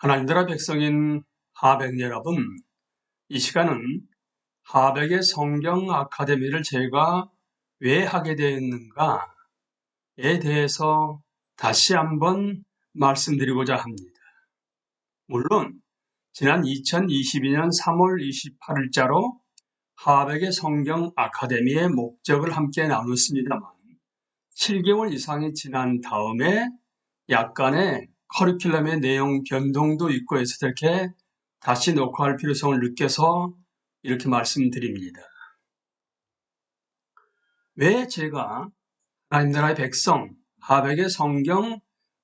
하나님 나라 백성인 하백 여러분, 이 시간은 하백의 성경 아카데미를 제가 왜 하게 되었는가에 대해서 다시 한번 말씀드리고자 합니다. 물론 지난 2022년 3월 28일자로 하백의 성경 아카데미의 목적을 함께 나눴습니다만 7개월 이상이 지난 다음에 약간의 커리큘럼의 내용 변동도 있고 해서 이렇게 다시 녹화할 필요성을 느껴서 이렇게 말씀드립니다. 왜 제가 하나님 나라의 백성 하백의 성경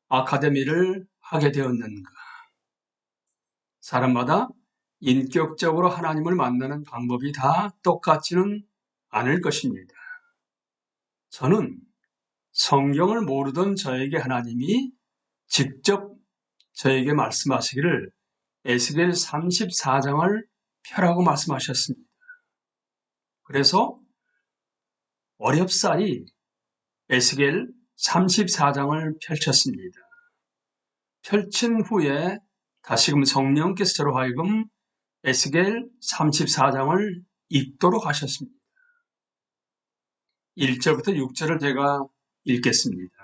아카데미를 하게 되었는가? 사람마다 인격적으로 하나님을 만나는 방법이 다 똑같지는 않을 것입니다. 저는 성경을 모르던 저에게 하나님이 직접 저에게 말씀하시기를 에스겔 34장을 펴라고 말씀하셨습니다. 그래서 어렵사리 에스겔 34장을 펼쳤습니다. 펼친 후에 다시금 성령께서 저로 하여금 에스겔 34장을 읽도록 하셨습니다. 1절부터 6절을 제가 읽겠습니다.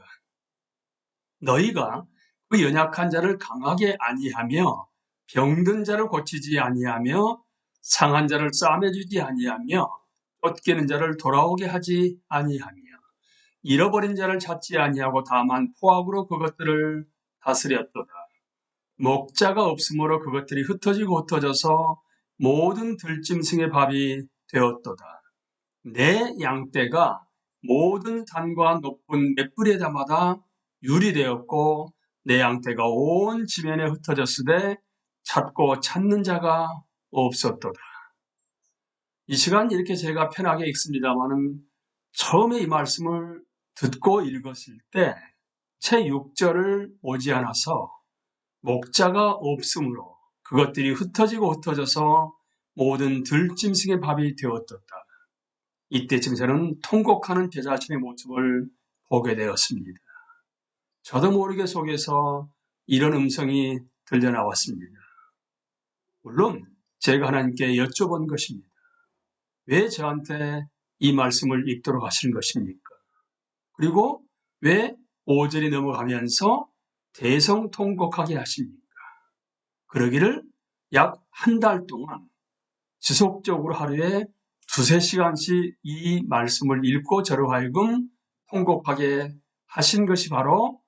너희가 그 연약한 자를 강하게 아니하며 병든 자를 고치지 아니하며 상한 자를 싸매주지 아니하며 쫓기는 자를 돌아오게 하지 아니하며 잃어버린 자를 찾지 아니하고 다만 포악으로 그것들을 다스렸도다. 목자가 없으므로 그것들이 흩어지고 흩어져서 모든 들짐승의 밥이 되었도다. 내 양떼가 모든 산과 높은 맷뿌리에다마다 유리되었고 내 양떼가 온 지면에 흩어졌으되 찾고 찾는 자가 없었도다. 이 시간 이렇게 제가 편하게 읽습니다만은 처음에 이 말씀을 듣고 읽었을 때채 6절을 오지 않아서 목자가 없으므로 그것들이 흩어지고 흩어져서 모든 들짐승의 밥이 되었다. 이때쯤 저는 통곡하는 제 자신의 모습을 보게 되었습니다. 저도 모르게 속에서 이런 음성이 들려나왔습니다. 물론 제가 하나님께 여쭤본 것입니다. 왜 저한테 이 말씀을 읽도록 하시는 것입니까? 그리고 왜 5절이 넘어가면서 대성통곡하게 하십니까? 그러기를 약 한 달 동안 지속적으로 하루에 두세 시간씩 이 말씀을 읽고 저로 하여금 통곡하게 하신 것이 바로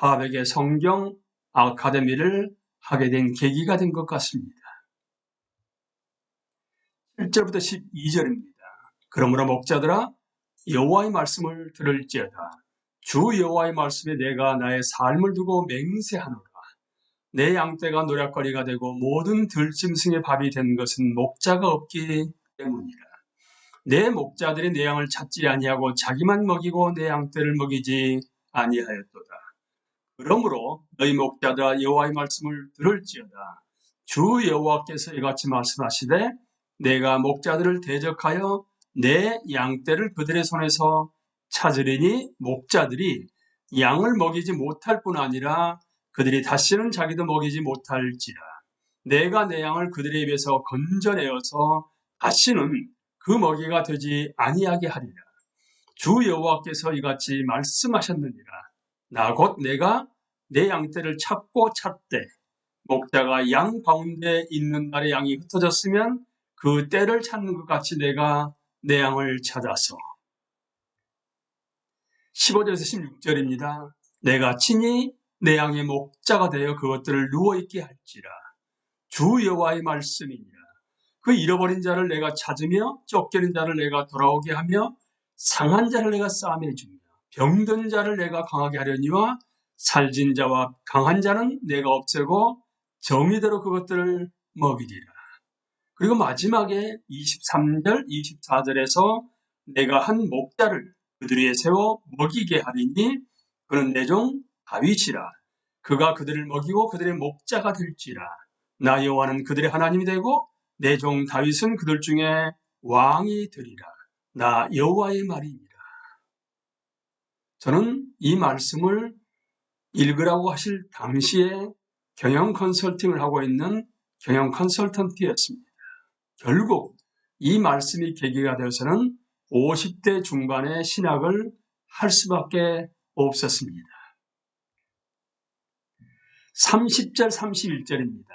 하백의 성경 아카데미를 하게 된 계기가 된 것 같습니다. 1절부터 12절입니다. 그러므로 목자들아 여호와의 말씀을 들을지어다. 주 여호와의 말씀에 내가 나의 삶을 두고 맹세하노라. 내 양떼가 노략거리가 되고 모든 들짐승의 밥이 된 것은 목자가 없기 때문이라. 내 목자들이 내 양을 찾지 아니하고 자기만 먹이고 내 양떼를 먹이지 아니하였도다. 그러므로 너희 목자들아 여호와의 말씀을 들을지어다. 주 여호와께서 이같이 말씀하시되 내가 목자들을 대적하여 내 양떼를 그들의 손에서 찾으리니 목자들이 양을 먹이지 못할 뿐 아니라 그들이 다시는 자기도 먹이지 못할지라. 내가 내 양을 그들의 입에서 건져내어서 다시는 그 먹이가 되지 아니하게 하리라. 주 여호와께서 이같이 말씀하셨느니라. 나 곧 내가 내 양떼를 찾고 찾되 목자가 양 가운데 있는 날의 양이 흩어졌으면 그 때를 찾는 것 같이 내가 내 양을 찾아서. 15절에서 16절입니다. 내가 친히 내 양의 목자가 되어 그것들을 누워있게 할지라. 주 여호와의 말씀이니라. 그 잃어버린 자를 내가 찾으며 쫓기는 자를 내가 돌아오게 하며 상한 자를 내가 싸매주며 병든 자를 내가 강하게 하려니와 살진 자와 강한 자는 내가 없애고 정의대로 그것들을 먹이리라. 그리고 마지막에 23절, 24절에서 내가 한 목자를 그들 위에 세워 먹이게 하리니 그는 내 종 다윗이라. 그가 그들을 먹이고 그들의 목자가 될지라. 나 여호와는 그들의 하나님이 되고 내 종 다윗은 그들 중에 왕이 되리라. 나 여호와의 말이니라. 저는 이 말씀을 읽으라고 하실 당시에 경영 컨설팅을 하고 있는 경영 컨설턴트였습니다. 결국 이 말씀이 계기가 되어서는 50대 중반의 신학을 할 수밖에 없었습니다. 30절 31절입니다.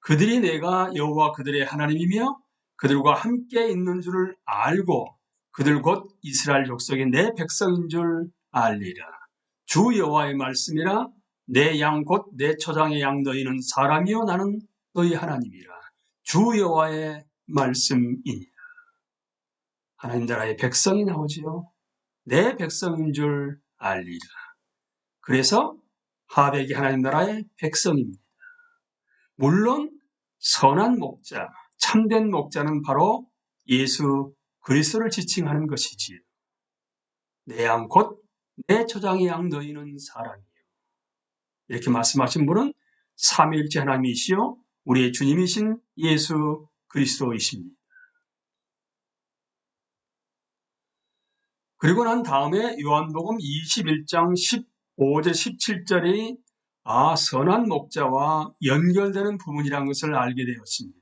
그들이 내가 여호와 그들의 하나님이며 그들과 함께 있는 줄을 알고 그들 곧 이스라엘 족속의 내 백성인 줄 알리라. 주 여호와의 말씀이라 내 양 곧 내 초장의 양 너희는 사람이요 나는 너희 하나님이라. 주 여호와의 말씀이니라. 하나님 나라의 백성이 나오지요. 내 백성인 줄 알리라. 그래서 하백이 하나님 나라의 백성입니다. 물론 선한 목자, 참된 목자는 바로 예수 그리스도를 지칭하는 것이지요. 내 양 곧 내 초장의 양 너희는 사람이요. 이렇게 말씀하신 분은 삼위일체 하나님이시요 우리의 주님이신 예수 그리스도이십니다. 그리고 난 다음에 요한복음 21장 15절 17절이 아 선한 목자와 연결되는 부분이라는 것을 알게 되었습니다.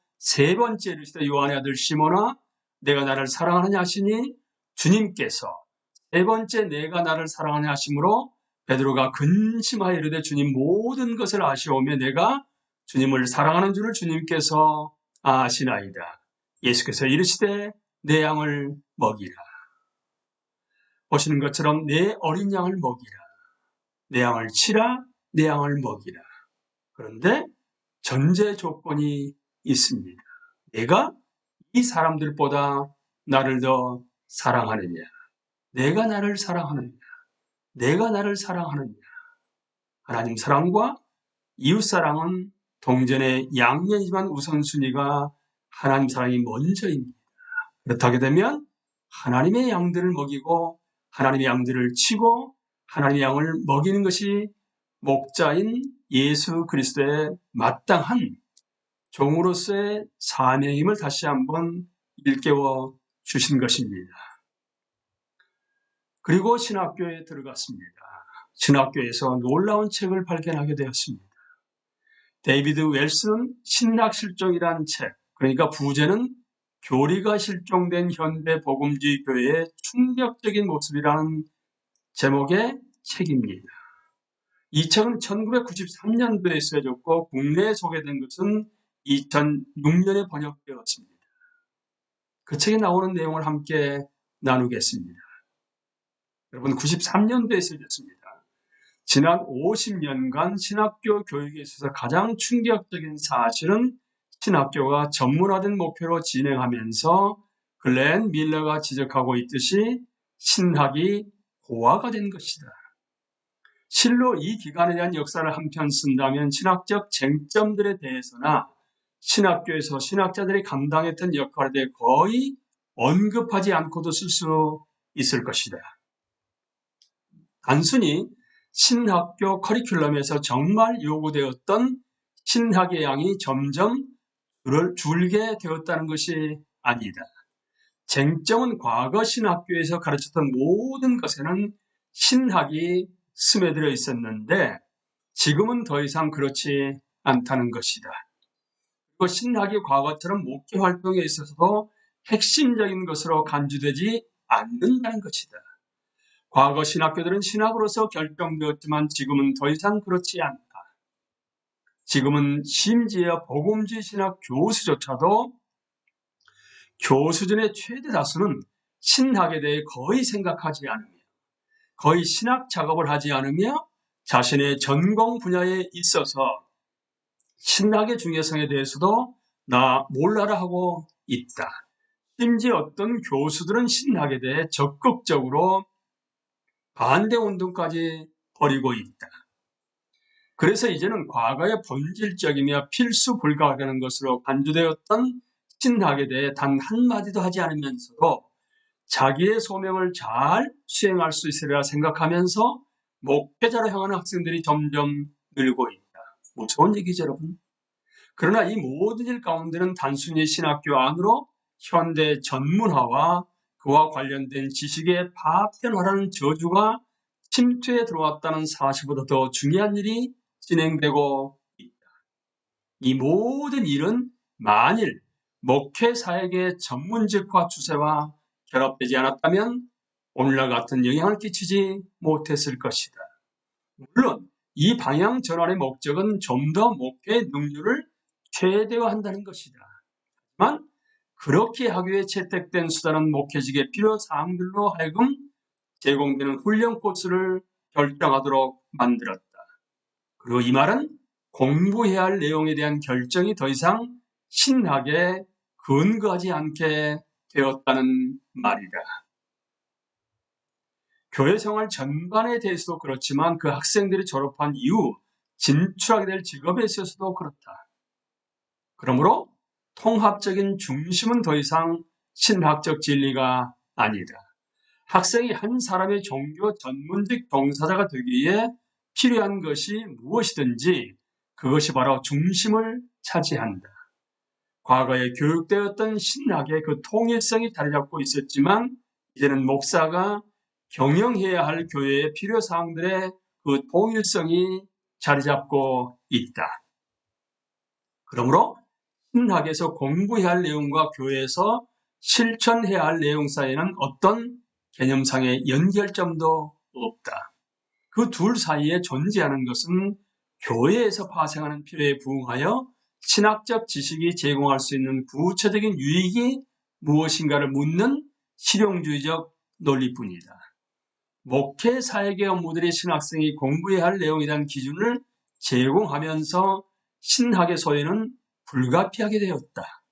세 번째 이르시되 요한의 아들 시몬아 내가 나를 사랑하느냐 하시니 주님께서 세 번째 내가 나를 사랑하느냐 하심으로 베드로가 근심하여 이르되 주님 모든 것을 아시오며 내가 주님을 사랑하는 줄을 주님께서 아시나이다. 예수께서 이르시되 내 양을 먹이라. 보시는 것처럼 내 어린 양을 먹이라. 내 양을 치라, 내 양을 먹이라. 그런데 전제 조건이 있습니다. 내가 이 사람들보다 나를 더 사랑하느냐? 내가 나를 사랑하느냐? 내가 나를 사랑하느냐? 하나님 사랑과 이웃 사랑은 동전의 양면이지만 우선순위가 하나님 사랑이 먼저입니다. 그렇다게 되면 하나님의 양들을 먹이고 하나님의 양들을 치고 하나님의 양을 먹이는 것이 목자인 예수 그리스도의 마땅한 종으로서의 사명임을 다시 한번 일깨워 주신 것입니다. 그리고 신학교에 들어갔습니다. 신학교에서 놀라운 책을 발견하게 되었습니다. 데이비드 웰스는 신학실종이라는 책, 그러니까 부제는 교리가 실종된 현대 복음주의 교회의 충격적인 모습이라는 제목의 책입니다. 이 책은 1993년도에 쓰여졌고 국내에 소개된 것은 2006년에 번역되었습니다. 그 책에 나오는 내용을 함께 나누겠습니다. 여러분 93년도에 쓰여졌습니다. 지난 50년간 신학교 교육에 있어서 가장 충격적인 사실은 신학교가 전문화된 목표로 진행하면서 글렌 밀러가 지적하고 있듯이 신학이 고화가 된 것이다. 실로 이 기간에 대한 역사를 한편 쓴다면 신학적 쟁점들에 대해서나 신학교에서 신학자들이 감당했던 역할에 대해 거의 언급하지 않고도 쓸 수 있을 것이다. 단순히 신학교 커리큘럼에서 정말 요구되었던 신학의 양이 점점 줄게 되었다는 것이 아니다. 쟁점은 과거 신학교에서 가르쳤던 모든 것에는 신학이 스며들어 있었는데 지금은 더 이상 그렇지 않다는 것이다. 그리고 신학이 과거처럼 목회 활동에 있어서도 핵심적인 것으로 간주되지 않는다는 것이다. 과거 신학교들은 신학으로서 결정되었지만 지금은 더 이상 그렇지 않다. 지금은 심지어 복음주의 신학 교수조차도 교수진의 최대 다수는 신학에 대해 거의 생각하지 않으며 거의 신학 작업을 하지 않으며 자신의 전공 분야에 있어서 신학의 중요성에 대해서도 나 몰라라 하고 있다. 심지어 어떤 교수들은 신학에 대해 적극적으로 반대 운동까지 벌이고 있다. 그래서 이제는 과거의 본질적이며 필수 불가하는 것으로 간주되었던 신학에 대해 단 한마디도 하지 않으면서도 자기의 소명을 잘 수행할 수 있으리라 생각하면서 목회자로 향하는 학생들이 점점 늘고 있다. 무서운 얘기죠, 여러분. 그러나 이 모든 일 가운데는 단순히 신학교 안으로 현대 전문화와 그와 관련된 지식의 파편화라는 저주가 침투에 들어왔다는 사실보다 더 중요한 일이 진행되고 있다. 이 모든 일은 만일 목회 사역의 전문직화 추세와 결합되지 않았다면 오늘날 같은 영향을 끼치지 못했을 것이다. 물론 이 방향 전환의 목적은 좀 더 목회 능률을 최대화한다는 것이다. 하지만 그렇게 하기 위해 채택된 수단은 목회직의 필요 사항들로 하여금 제공되는 훈련 코스를 결정하도록 만들었다. 그리고 이 말은 공부해야 할 내용에 대한 결정이 더 이상 신학에 근거하지 않게 되었다는 말이다. 교회 생활 전반에 대해서도 그렇지만 그 학생들이 졸업한 이후 진출하게 될 직업에 있어서도 그렇다. 그러므로 통합적인 중심은 더 이상 신학적 진리가 아니다. 학생이 한 사람의 종교 전문직 동사자가 되기 위해 필요한 것이 무엇이든지 그것이 바로 중심을 차지한다. 과거에 교육되었던 신학의 그 통일성이 자리 잡고 있었지만 이제는 목사가 경영해야 할 교회의 필요사항들의 그 통일성이 자리 잡고 있다. 그러므로 신학에서 공부해야 할 내용과 교회에서 실천해야 할 내용 사이에는 어떤 개념상의 연결점도 없다. 그 둘 사이에 존재하는 것은 교회에서 파생하는 필요에 부응하여 신학적 지식이 제공할 수 있는 구체적인 유익이 무엇인가를 묻는 실용주의적 논리뿐이다. 목회 사역의 업무들이 신학생이 공부해야 할 내용에 대한 기준을 제공하면서 신학의 소외는 불가피하게 되었다.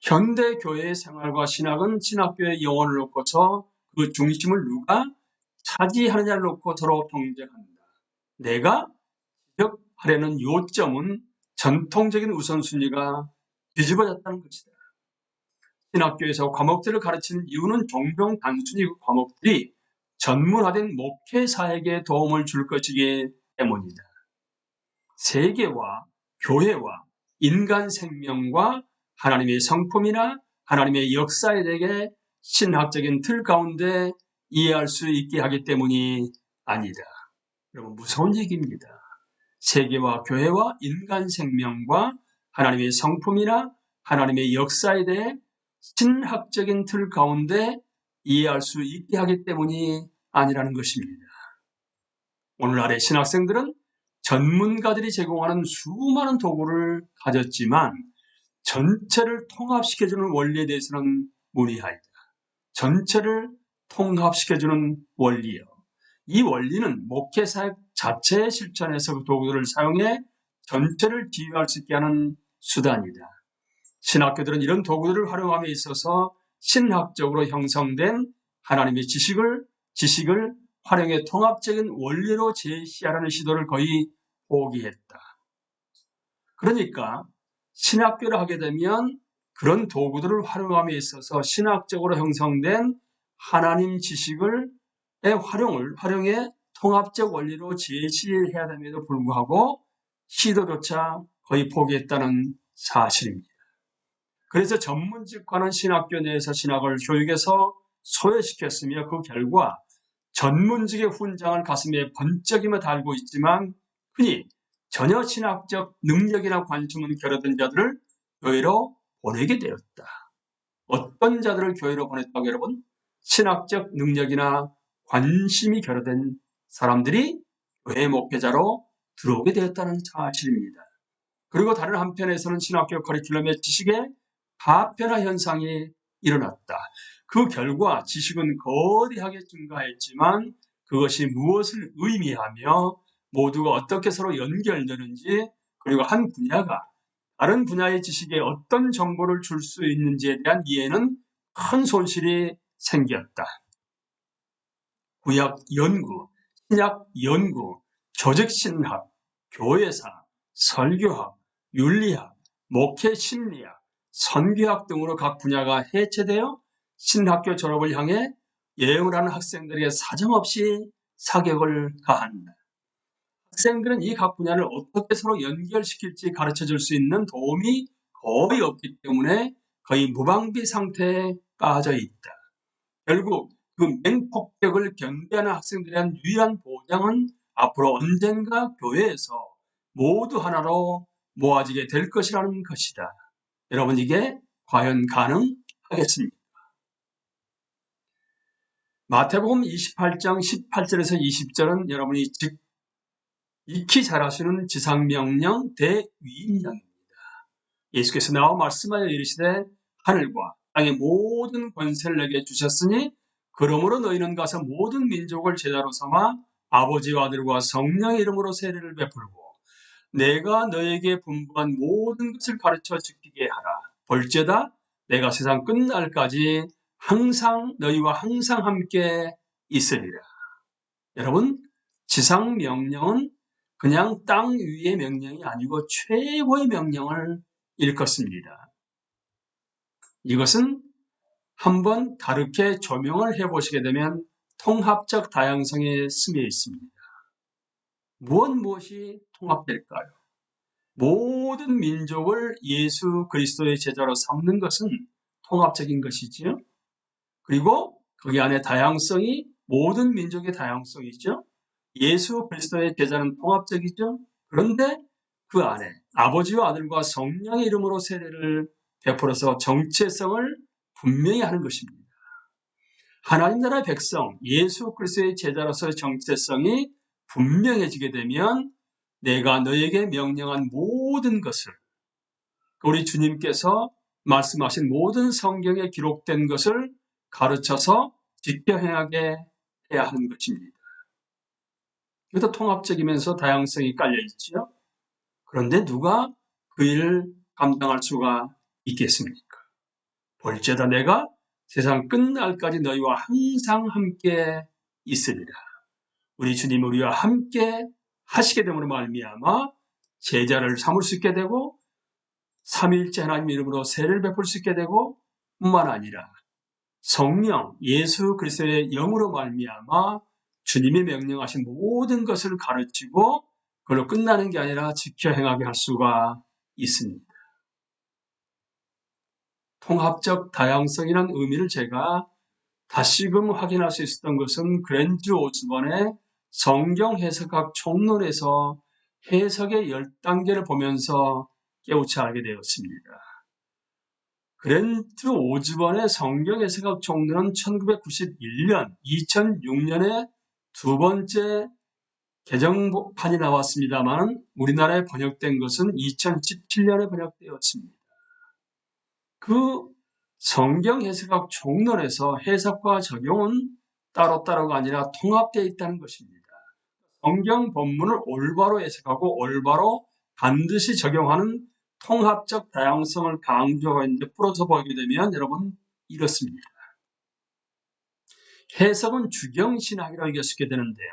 현대 교회의 생활과 신학은 신학교의 영혼을 놓고 서 그 중심을 누가 차지하느냐를 놓고 서로 경쟁한다. 내가 지적하려는 요점은 전통적인 우선순위가 뒤집어졌다는 것이다. 신학교에서 과목들을 가르치는 이유는 종종 단순히 그 과목들이 전문화된 목회 사역에 도움을 줄 것이기 때문이다. 세계와 교회와 인간 생명과 하나님의 성품이나 하나님의 역사에 대해 신학적인 틀 가운데 이해할 수 있게 하기 때문이 아니다. 여러분 무서운 얘기입니다. 세계와 교회와 인간 생명과 하나님의 성품이나 하나님의 역사에 대해 신학적인 틀 가운데 이해할 수 있게 하기 때문이 아니라는 것입니다. 오늘날의 신학생들은 전문가들이 제공하는 수많은 도구를 가졌지만 전체를 통합시켜주는 원리에 대해서는 무리하다. 전체를 통합시켜주는 원리요. 이 원리는 목회사역 자체의 실천에서 그 도구들을 사용해 전체를 지휘할 수 있게 하는 수단이다. 신학교들은 이런 도구들을 활용함에 있어서 신학적으로 형성된 하나님의 지식을 지식을 활용해 통합적인 원리로 제시하라는 시도를 거의 포기했다. 그러니까 신학교를 하게 되면 그런 도구들을 활용함에 있어서 신학적으로 형성된 하나님 지식을 활용을 활용해 통합적 원리로 제시해야 됨에도 불구하고 시도조차 거의 포기했다는 사실입니다. 그래서 전문직과는 신학교 내에서 신학을 교육에서 소외시켰으며 그 결과 전문직의 훈장을 가슴에 번쩍이며 달고 있지만 흔히 전혀 신학적 능력이나 관심은 결여된 자들을 교회로 보내게 되었다. 어떤 자들을 교회로 보냈다고 여러분? 신학적 능력이나 관심이 결여된 사람들이 교회 목회자로 들어오게 되었다는 사실입니다. 그리고 다른 한편에서는 신학교 커리큘럼의 지식의 파편화 현상이 일어났다. 그 결과 지식은 거대하게 증가했지만 그것이 무엇을 의미하며 모두가 어떻게 서로 연결되는지 그리고 한 분야가 다른 분야의 지식에 어떤 정보를 줄 수 있는지에 대한 이해는 큰 손실이 생겼다. 구약 연구, 신약 연구, 조직신학, 교회사, 설교학, 윤리학, 목회 심리학, 선교학 등으로 각 분야가 해체되어 신학교 졸업을 향해 예언을 하는 학생들에게 사정없이 사격을 가한다. 학생들은 이 각 분야를 어떻게 서로 연결시킬지 가르쳐 줄 수 있는 도움이 거의 없기 때문에 거의 무방비 상태에 빠져 있다. 결국 그 맹폭격을 경계하는 학생들에 대한 유일한 보장은 앞으로 언젠가 교회에서 모두 하나로 모아지게 될 것이라는 것이다. 여러분 이게 과연 가능하겠습니까? 마태복음 28장 18절에서 20절은 여러분이 즉 익히 잘 아시는 지상명령 대위임령입니다. 예수께서 나와 말씀하여 이르시되 하늘과 땅의 모든 권세를 내게 주셨으니 그러므로 너희는 가서 모든 민족을 제자로 삼아 아버지와 아들과 성령의 이름으로 세례를 베풀고 내가 너에게 분부한 모든 것을 가르쳐 지키게 하라. 볼지어다 내가 세상 끝날까지 항상 너희와 항상 함께 있으리라. 여러분 지상 명령은 그냥 땅 위의 명령이 아니고 최고의 명령을 일컫습니다. 이것은 한번 다르게 조명을 해보시게 되면 통합적 다양성에 스며 있습니다. 무엇 무엇이 통합될까요? 모든 민족을 예수 그리스도의 제자로 삼는 것은 통합적인 것이지요. 그리고 거기 안에 다양성이 모든 민족의 다양성이죠. 예수 그리스도의 제자는 통합적이죠. 그런데 그 안에 아버지와 아들과 성령의 이름으로 세례를 베풀어서 정체성을 분명히 하는 것입니다. 하나님 나라의 백성, 예수 그리스도의 제자로서의 정체성이 분명해지게 되면 내가 너에게 명령한 모든 것을 우리 주님께서 말씀하신 모든 성경에 기록된 것을 가르쳐서 지켜 행하게 해야 하는 것입니다. 이것도 통합적이면서 다양성이 깔려 있지요. 그런데 누가 그 일을 감당할 수가 있겠습니까? 볼지어다 내가 세상 끝날까지 너희와 항상 함께 있으리라. 우리 주님 우리와 함께 하시게 됨으로 말미암아 제자를 삼을 수 있게 되고 삼위일체 하나님 이름으로 세례를 베풀 수 있게 되고 뿐만 아니라 성령 예수 그리스도의 영으로 말미암아 주님이 명령하신 모든 것을 가르치고 그걸로 끝나는 게 아니라 지켜 행하게 할 수가 있습니다. 통합적 다양성이라는 의미를 제가 다시금 확인할 수 있었던 것은 그랜드 오스번의 성경 해석학 총론에서 해석의 열 단계를 보면서 깨우쳐 알게 되었습니다. 그랜드 오즈번의 성경 해석학 총론은 1991년, 2006년에 두 번째 개정판이 나왔습니다만 우리나라에 번역된 것은 2017년에 번역되었습니다. 그 성경 해석학 종론에서 해석과 적용은 따로따로가 아니라 통합되어 있다는 것입니다. 성경 본문을 올바로 해석하고 올바로 반드시 적용하는 통합적 다양성을 강조하고 있는데 풀어서 보게 되면 여러분 이렇습니다. 해석은 주경신학이라고 있게 되는데요.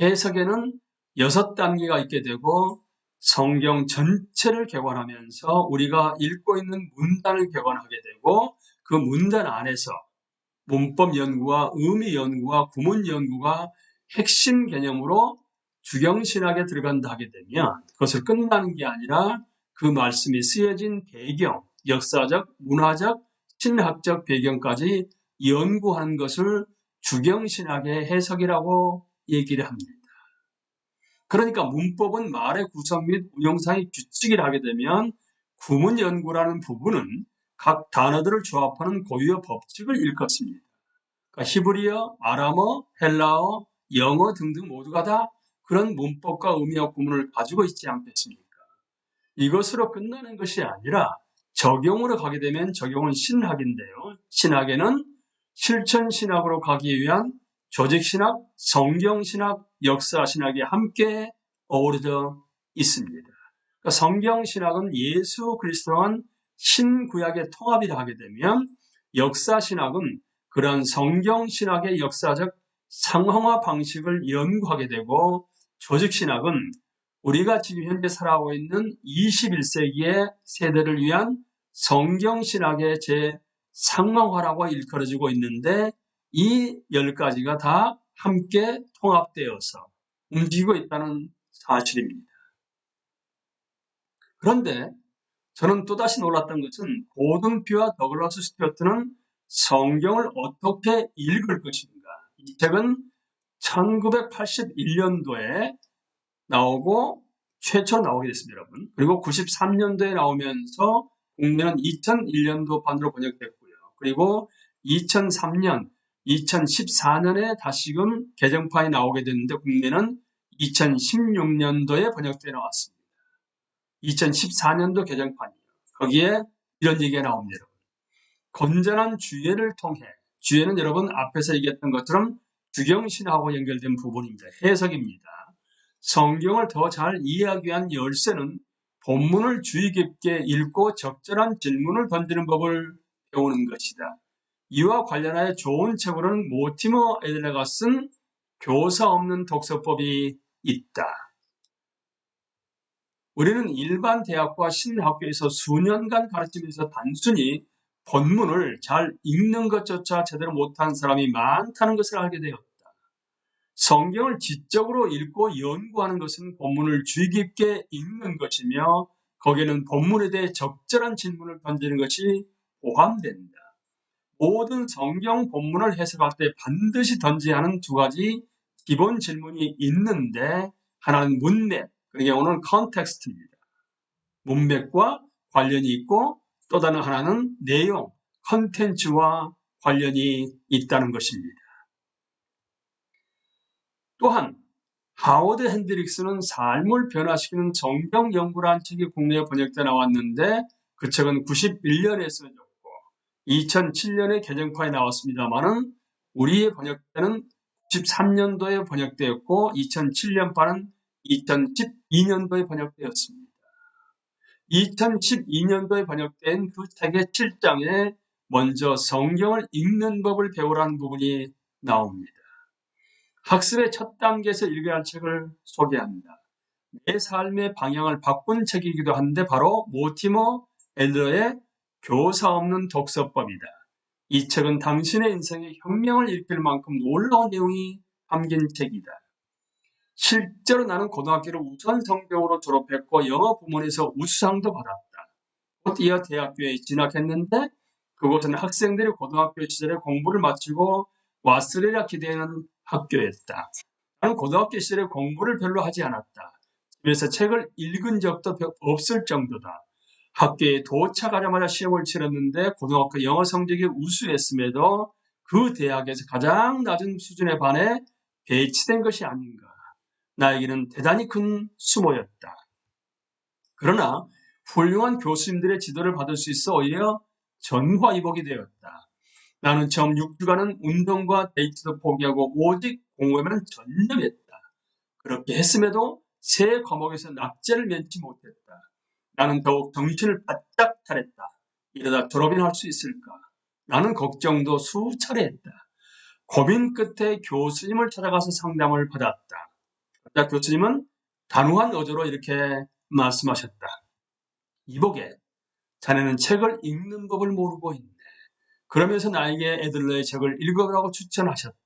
해석에는 여섯 단계가 있게 되고 성경 전체를 개관하면서 우리가 읽고 있는 문단을 개관하게 되고 그 문단 안에서 문법 연구와 의미 연구와 구문 연구가 핵심 개념으로 주경신학에 들어간다 하게 되면 그것을 끝나는 게 아니라 그 말씀이 쓰여진 배경, 역사적, 문화적, 신학적 배경까지 연구하는 것을 주경신학의 해석이라고 얘기를 합니다. 그러니까 문법은 말의 구성 및 운용상의 규칙을 하게 되면 구문 연구라는 부분은 각 단어들을 조합하는 고유의 법칙을 일컫습니다. 그러니까 히브리어, 아람어, 헬라어, 영어 등등 모두가 다 그런 문법과 의미와 구문을 가지고 있지 않겠습니까? 이것으로 끝나는 것이 아니라 적용으로 가게 되면 적용은 신학인데요. 신학에는 실천 신학으로 가기 위한 조직 신학, 성경 신학, 역사 신학이 함께 어우러져 있습니다. 그러니까 성경 신학은 예수 그리스도한 신구약의 통합이라 하게 되면 역사 신학은 그런 성경 신학의 역사적 상황화 방식을 연구하게 되고 조직신학은 우리가 지금 현재 살아가고 있는 21세기의 세대를 위한 성경신학의 제 상황화라고 일컬어지고 있는데 이열 가지가 다 함께 통합되어서 움직이고 있다는 사실입니다. 그런데 저는 또다시 놀랐던 것은 고든피와 더글라스 스튜어트는 성경을 어떻게 읽을 것인가. 이 책은 1981년도에 나오고 최초 나오게 됐습니다, 여러분. 그리고 93년도에 나오면서 국내는 2001년도 반으로 번역됐고요. 그리고 2003년, 2014년에 다시금 개정판이 나오게 됐는데 국내는 2016년도에 번역되어 나왔습니다. 2014년도 개정판이요. 거기에 이런 얘기가 나옵니다. 여러분. 건전한 주예를 통해 주예는 여러분 앞에서 얘기했던 것처럼 주경신하고 연결된 부분입니다. 해석입니다. 성경을 더 잘 이해하기 위한 열쇠는 본문을 주의 깊게 읽고 적절한 질문을 던지는 법을 배우는 것이다. 이와 관련하여 좋은 책으로는 모티머 에들레가 쓴 교사 없는 독서법이 있다. 우리는 일반 대학과 신학교에서 수년간 가르치면서 단순히 본문을 잘 읽는 것조차 제대로 못한 사람이 많다는 것을 알게 되었다. 성경을 지적으로 읽고 연구하는 것은 본문을 주의 깊게 읽는 것이며 거기에는 본문에 대해 적절한 질문을 던지는 것이 포함된다. 모든 성경 본문을 해석할 때 반드시 던져야 하는 두 가지 기본 질문이 있는데 하나는 문맥, 그 경우는 컨텍스트입니다. 문맥과 관련이 있고 또 다른 하나는 내용, 컨텐츠와 관련이 있다는 것입니다. 또한 하워드 핸드릭스는 삶을 변화시키는 정경 연구라는 책이 국내에 번역돼 나왔는데 그 책은 91년에 써졌고 2007년에 개정판이 나왔습니다만은 우리의 번역때는 93년도에 번역되었고 2007년판은 2012년도에 번역되었습니다. 2012년도에 번역된 그 책의 7장에 먼저 성경을 읽는 법을 배우라는 부분이 나옵니다. 학습의 첫 단계에서 읽어야 할 책을 소개합니다. 내 삶의 방향을 바꾼 책이기도 한데 바로 모티머 엘러의 교사 없는 독서법이다. 이 책은 당신의 인생에 혁명을 일으킬 만큼 놀라운 내용이 담긴 책이다. 실제로 나는 고등학교를 우선 성적으로 졸업했고 영어 부문에서 우수상도 받았다. 곧 이어 대학교에 진학했는데 그곳은 학생들이 고등학교 시절에 공부를 마치고 왔으리라 기대하는 학교였다. 나는 고등학교 시절에 공부를 별로 하지 않았다. 그래서 책을 읽은 적도 없을 정도다. 학교에 도착하자마자 시험을 치렀는데 고등학교 영어 성적이 우수했음에도 그 대학에서 가장 낮은 수준에 반해 배치된 것이 아닌가. 나에게는 대단히 큰 수모였다. 그러나 훌륭한 교수님들의 지도를 받을 수 있어 오히려 전화위복이 되었다. 나는 처음 6주간은 운동과 데이트도 포기하고 오직 공부에만 전념했다. 그렇게 했음에도 새 과목에서 낙제를 면치 못했다. 나는 더욱 정신을 바짝 차렸다. 이러다 졸업이나 할 수 있을까? 나는 걱정도 수차례 했다. 고민 끝에 교수님을 찾아가서 상담을 받았다. 그러자 교수님은 단호한 어조로 이렇게 말씀하셨다. 이복에 자네는 책을 읽는 법을 모르고 있네. 그러면서 나에게 애들러의 책을 읽어보라고 추천하셨다.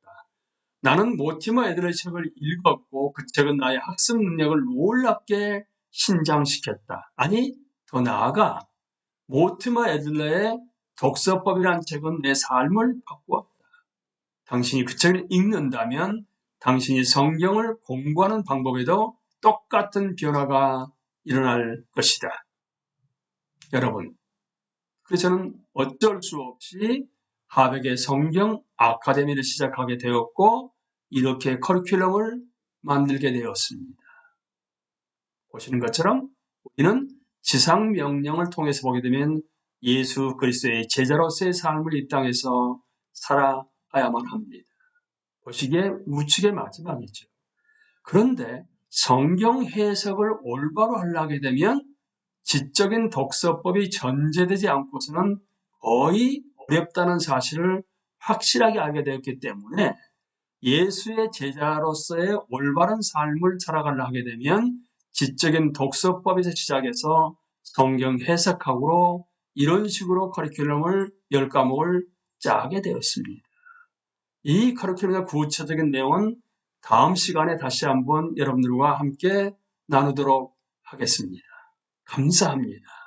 나는 모티머 애들의 책을 읽었고 그 책은 나의 학습 능력을 놀랍게 신장시켰다. 아니 더 나아가 모티머 애들러의 독서법이란 책은 내 삶을 바꾸었다. 당신이 그 책을 읽는다면 당신이 성경을 공부하는 방법에도 똑같은 변화가 일어날 것이다. 여러분, 그래서 저는 어쩔 수 없이 하백의 성경 아카데미를 시작하게 되었고 이렇게 커리큘럼을 만들게 되었습니다. 보시는 것처럼 우리는 지상 명령을 통해서 보게 되면 예수 그리스도의 제자로서의 삶을 이 땅에서 살아가야만 합니다. 보시기에 우측의 마지막이죠. 그런데 성경 해석을 올바로 하려게 되면 지적인 독서법이 전제되지 않고서는 거의 어렵다는 사실을 확실하게 알게 되었기 때문에 예수의 제자로서의 올바른 삶을 살아가려 하게 되면 지적인 독서법에서 시작해서 성경 해석학으로 이런 식으로 커리큘럼을 열 과목을 짜게 되었습니다. 이 커리큘럼의 구체적인 내용은 다음 시간에 다시 한번 여러분들과 함께 나누도록 하겠습니다. 감사합니다.